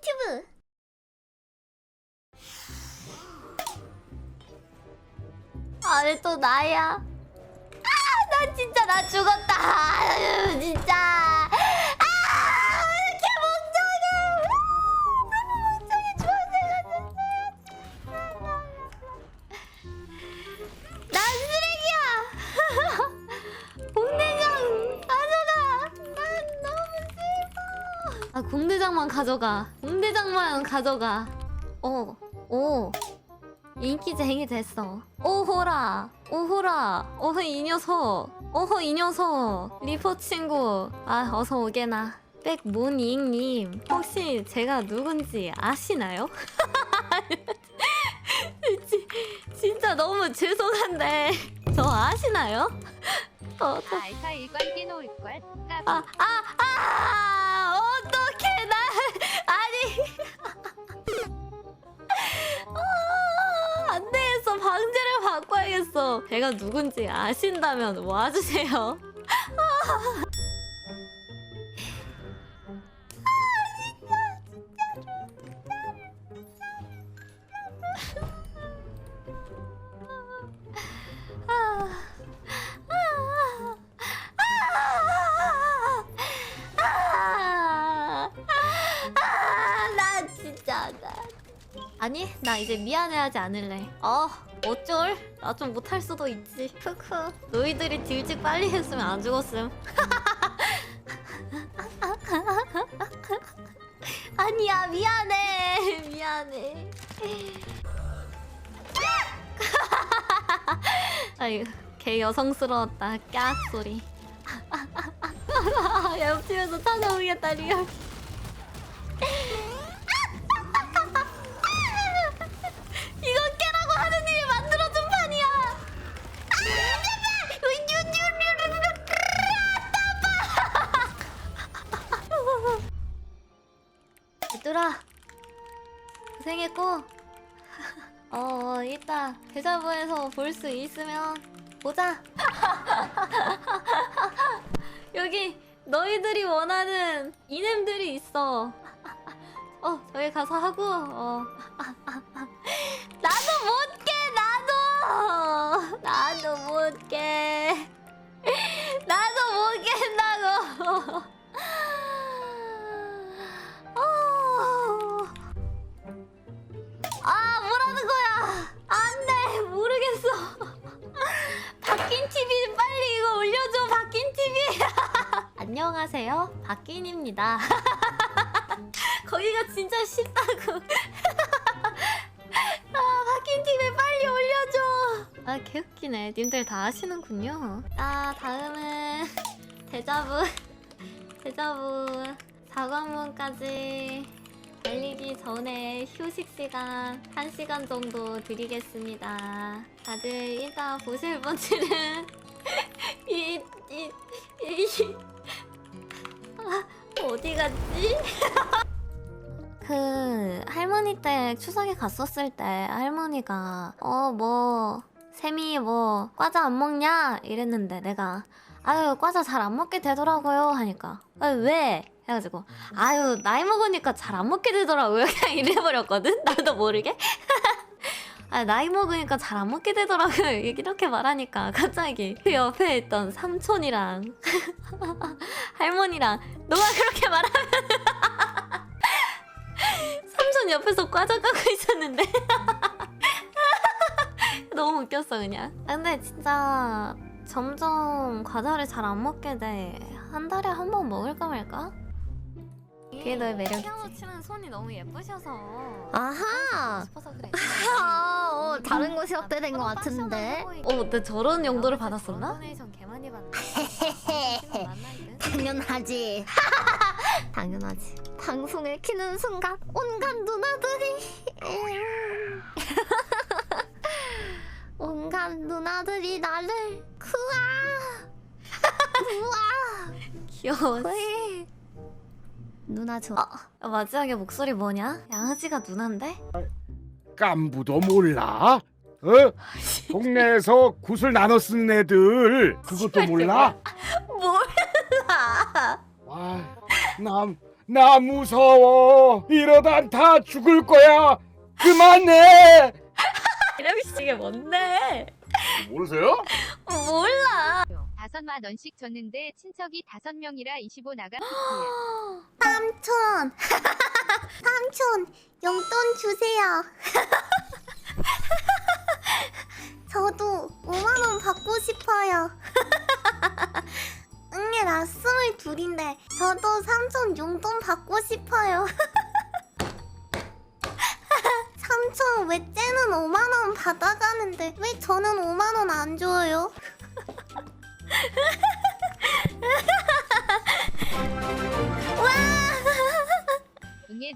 튜브. 아, 왜 또 나야? 아, 나 진짜 나 죽었다. 아유, 진짜. 가져가. 공대장만 가져가. 어, 오. 인기쟁이 됐어. 오호라, 오호라, 어허 이 녀석, 어허 이 녀석, 리포 친구, 아 어서 오게나. 백모닝님, 혹시 제가 누군지 아시나요? 지- 진짜 너무 죄송한데 저 아시나요? 어, 저- 깨놓을 걸. 아, 아, 아, 어 바꿔야겠어. 제가 누군지 아신다면 와주세요. 아, 아, 아, 아, 아. 아니 나 이제 미안해하지 않을래. 어 어쩔? 나 좀 못할 수도 있지. 크크. 너희들이 딜직 빨리 했으면 안 죽었음. 아니야 미안해 미안해. 아유 개 여성스러웠다 깍 소리. 옆집에서 찾아오겠다 리얼. 어 이따 대자부에서 볼 수 있으면 보자. 여기 너희들이 원하는 이nem들이 있어. 어 저기 가서 하고 어 나도 못깨 나도 나도 못 깨. 안녕하세요 박긴입니다. 거기가 진짜 쉽다고. 아 TV 빨리 올려줘. 아 개웃기네. 님들 다 아시는군요. 자 다음은 대자부 대자부 사관문까지 달리기 전에 휴식 시간 1시간 정도 드리겠습니다. 다들 이따 보실 분들은 이, 이, 이, 아, 어디 갔지? 그 할머니 댁 추석에 갔었을 때 할머니가 어 뭐 샘이 뭐 과자 안 먹냐? 이랬는데 내가 아유 과자 잘 안 먹게 되더라고요. 하니까 아, 왜? 해가지고 아유 나이 먹으니까 잘 안 먹게 되더라고요. 그냥 이래버렸거든? 나도 모르게 아 나이 먹으니까 잘 안 먹게 되더라고요. 이렇게 말하니까 갑자기 그 옆에 있던 삼촌이랑 할머니랑 너가 그렇게 말하면 삼촌 옆에서 과자 까고 있었는데 너무 웃겼어 그냥. 아, 근데 진짜 점점 과자를 잘 안 먹게 돼. 한 달에 한 번 먹을까 말까? 그게 너의 매력이지. 피아노 치는 손이 너무 예쁘셔서 아하. 싶어서 그래 아, 어, 다른 거 시작된 것 같은데. 어, 근데 저런 용도를 받았었나? 당연하지. 당연하지. 방송을 키는 순간 온갖 누나들이 온갖 누나들이 나를 크아 우와 귀여워. 왜 누나 좋아. 아, 마지막에 목소리 뭐냐? 양아지가 누난데? 깐부도 몰라? 어? 동네에서 굿을 나눠 쓰는 애들 그것도 몰라? 몰라. 와, 남나 무서워. 이러다 다 죽을 거야. 그만해. 이러시 이게 뭔데? 모르세요? 몰라. 다섯 만 원씩 줬는데 친척이 다섯 명이라 25 나가. 삼촌 삼촌 용돈 주세요. 저도 5만 원 받고 싶어요. 응애 나 스물 둘인데 저도 삼촌 용돈 받고 싶어요. 삼촌 왜 쟤는 5만 원 받아가는데 왜 저는 5만 원 안 줘요?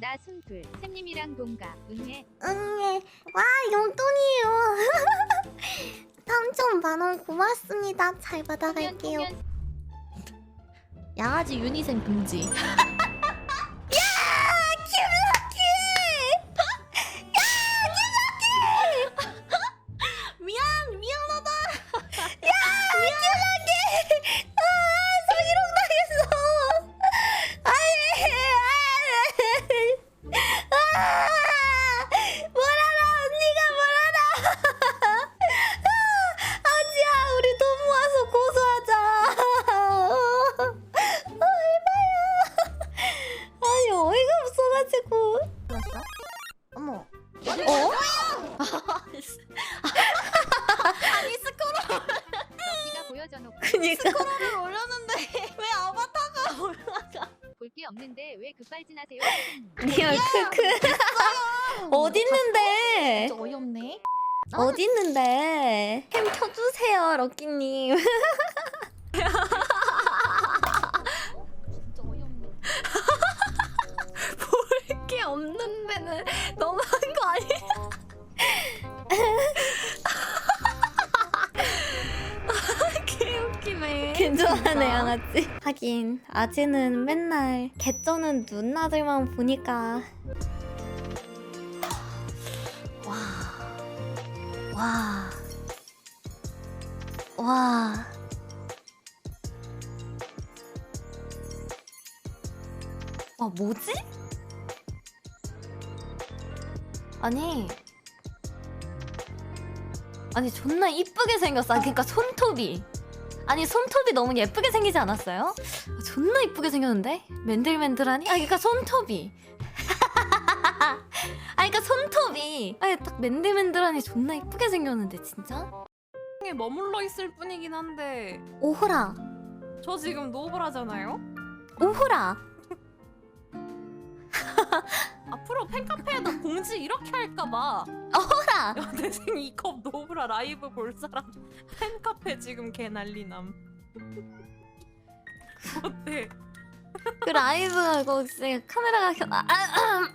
나 순둘. 샘님이랑 동갑. 응애. 응애 와 용돈이에요 삼촌 만원 고맙습니다 잘 받아갈게요 양아지 유니생 금지. 없어가지고 어머 어? 너기가 보여줘놓고 그니까. 스크롤을 올렸는데 왜 아바타가 올라가? 볼 게 없는데 왜 급발진하세요? 리얼 크크. 어딨는데? 진짜 어이없네. 어딨는데? 캠 켜주세요, 럭키님. 데는 너무한 거 아니야? 개웃기네. 괜찮네, 양아치. 하긴, 아지는 맨날 개쩌는 누나들만 보니까. 와. 와. 와. 와, 뭐지? 아니. 아니 존나 이쁘게 생겼어. 아, 그러니까 손톱이. 아니 손톱이 너무 예쁘게 생기지 않았어요? 아, 존나 이쁘게 생겼는데? 맨들맨들하니? 아 그러니까 손톱이. 아 그러니까 손톱이. 아니 딱 맨들맨들하니 존나 이쁘게 생겼는데 진짜? 에 머물러 있을 뿐이긴 한데. 오호라. 저 지금 노브라잖아요. 오호라 앞으로 팬카페에다 공지 이렇게 할까봐 오호라 연대생 이 컵 노브라 라이브 볼 사람 팬카페 지금 개 난리남. 어때? 그 라이브가 이거 진짜 카메라가 켜 아, 아,